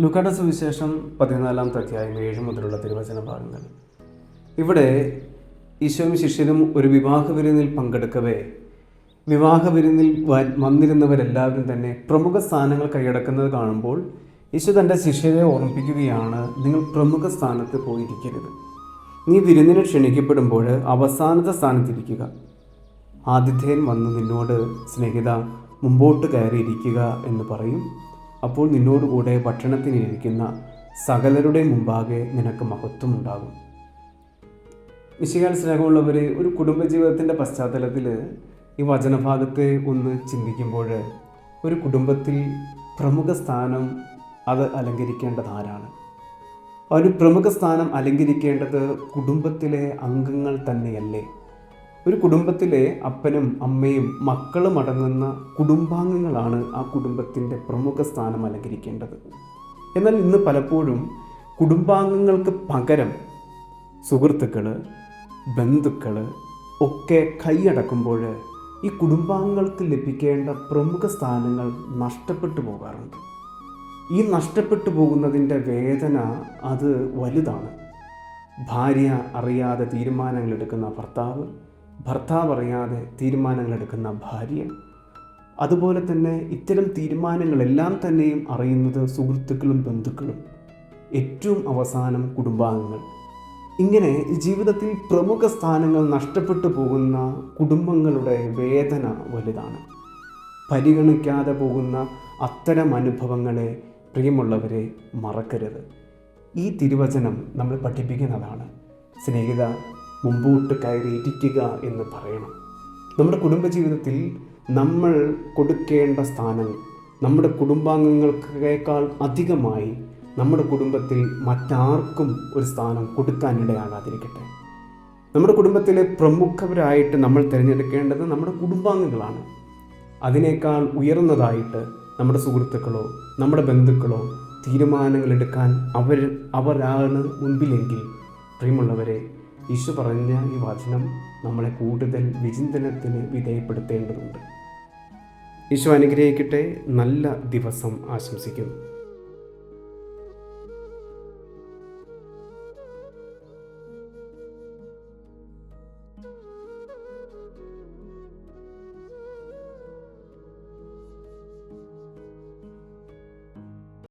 ലുക്കാട സുവിശേഷം പതിനാലാമത്തെ അധ്യായം ഏഴ് മുതലുള്ള തിരുവചന ഭാഗങ്ങൾ. ഇവിടെ ഈശോയും ശിഷ്യനും ഒരു വിവാഹ വിരുന്നിൽ പങ്കെടുക്കവേ. വിവാഹ വിരുന്നിൽ വന്നിരുന്നവരെല്ലാവരും തന്നെ പ്രമുഖ സ്ഥാനങ്ങൾ കൈയടക്കുന്നത് കാണുമ്പോൾ ഈശോ തന്റെ ശിഷ്യരെ ഓർമ്മിപ്പിക്കുകയാണ് നിങ്ങൾ പ്രമുഖ സ്ഥാനത്ത് പോയിരിക്കരുത്. നീ വിരുന്നിന് ക്ഷണിക്കപ്പെടുമ്പോൾ അവസാനത്തെ സ്ഥാനത്തിരിക്കുക. ആതിഥേയൻ വന്ന് നിന്നോട് സ്നേഹിത മുമ്പോട്ട് കയറിയിരിക്കുക എന്ന് പറയും. അപ്പോൾ നിന്നോടുകൂടെ ഭക്ഷണത്തിനിരിക്കുന്ന സകലരുടെ മുമ്പാകെ നിനക്ക് മഹത്വമുണ്ടാകും. വിശകാൽ സ്നേഹമുള്ളവർ ഒരു കുടുംബജീവിതത്തിന്റെ പശ്ചാത്തലത്തിൽ ഈ വചനഭാഗത്തെ ഒന്ന് ചിന്തിക്കുമ്പോൾ ഒരു കുടുംബത്തിൽ പ്രമുഖ സ്ഥാനം അത് അലങ്കരിക്കേണ്ടത് ആരാണ്? ഒരു പ്രമുഖ സ്ഥാനം അലങ്കരിക്കേണ്ടത് കുടുംബത്തിലെ അംഗങ്ങൾ തന്നെയല്ലേ? ഒരു കുടുംബത്തിലെ അപ്പനും അമ്മയും മക്കളും അടങ്ങുന്ന കുടുംബാംഗങ്ങളാണ് ആ കുടുംബത്തിന്റെ പ്രമുഖ സ്ഥാനം അലങ്കരിക്കേണ്ടത്. എന്നാൽ ഇന്ന് പലപ്പോഴും കുടുംബാംഗങ്ങൾക്ക് പകരം സുഹൃത്തുക്കൾ ബന്ധുക്കൾ ഒക്കെ കൈയടക്കുമ്പോൾ ഈ കുടുംബാംഗങ്ങൾക്ക് ലഭിക്കേണ്ട പ്രമുഖ സ്ഥാനങ്ങൾ നഷ്ടപ്പെട്ടു പോകാറുണ്ട്. ഈ നഷ്ടപ്പെട്ടു പോകുന്നതിന്റെ വേദന അത് വലുതാണ്. ഭാര്യ അറിയാതെ തീരുമാനങ്ങൾ എടുക്കുന്ന ഭർത്താവ് ഭർത്താവ് അറിയാതെ തീരുമാനങ്ങൾ എടുക്കുന്ന ഭാര്യ. അതുപോലെ തന്നെ ഇത്തരം തീരുമാനങ്ങളെല്ലാം തന്നെയും അറിയുന്നത് സുഹൃത്തുക്കളും ബന്ധുക്കളും. ഏറ്റവും അവസാനം കുടുംബാംഗങ്ങൾ. ഇങ്ങനെ ജീവിതത്തിൽ പ്രമുഖ സ്ഥാനങ്ങൾ നഷ്ടപ്പെട്ടു പോകുന്ന കുടുംബങ്ങളുടെ വേദന വലുതാണ്. പരിഗണിക്കാതെ പോകുന്ന അത്തരം അനുഭവങ്ങളെ പ്രിയമുള്ളവരെ മറക്കരുത്. ഈ തിരുവചനം നമ്മൾ പഠിപ്പിക്കുന്നതാണ്. സ്നേഹിത മുമ്പോട്ട് കയറിയിരിക്കുക എന്ന് പറയണം. നമ്മുടെ കുടുംബജീവിതത്തിൽ നമ്മൾ കൊടുക്കേണ്ട സ്ഥാനം നമ്മുടെ കുടുംബാംഗങ്ങൾക്കേക്കാൾ അധികമായി നമ്മുടെ കുടുംബത്തിൽ മറ്റാർക്കും ഒരു സ്ഥാനം കൊടുക്കാനിടയാകാതിരിക്കട്ടെ നമ്മുടെ കുടുംബത്തിലെ പ്രമുഖരായിട്ട് നമ്മൾ തിരഞ്ഞെടുക്കേണ്ടത് നമ്മുടെ കുടുംബാംഗങ്ങളാണ്. അതിനേക്കാൾ ഉയർന്നതായിട്ട് നമ്മുടെ സുഹൃത്തുക്കളോ നമ്മുടെ ബന്ധുക്കളോ തീരുമാനങ്ങളെടുക്കാൻ അവർ അവരാണ് മുൻപിലെങ്കിൽ പ്രിയമുള്ളവരെ ഈശോ പറഞ്ഞ ഈ വചനം നമ്മളെ കൂടുതൽ വിചിന്തനത്തിന് വിധേയപ്പെടുത്തേണ്ടതുണ്ട്. ഈശോ അനുഗ്രഹിക്കട്ടെ. നല്ല ദിവസം ആശംസിക്കുന്നു.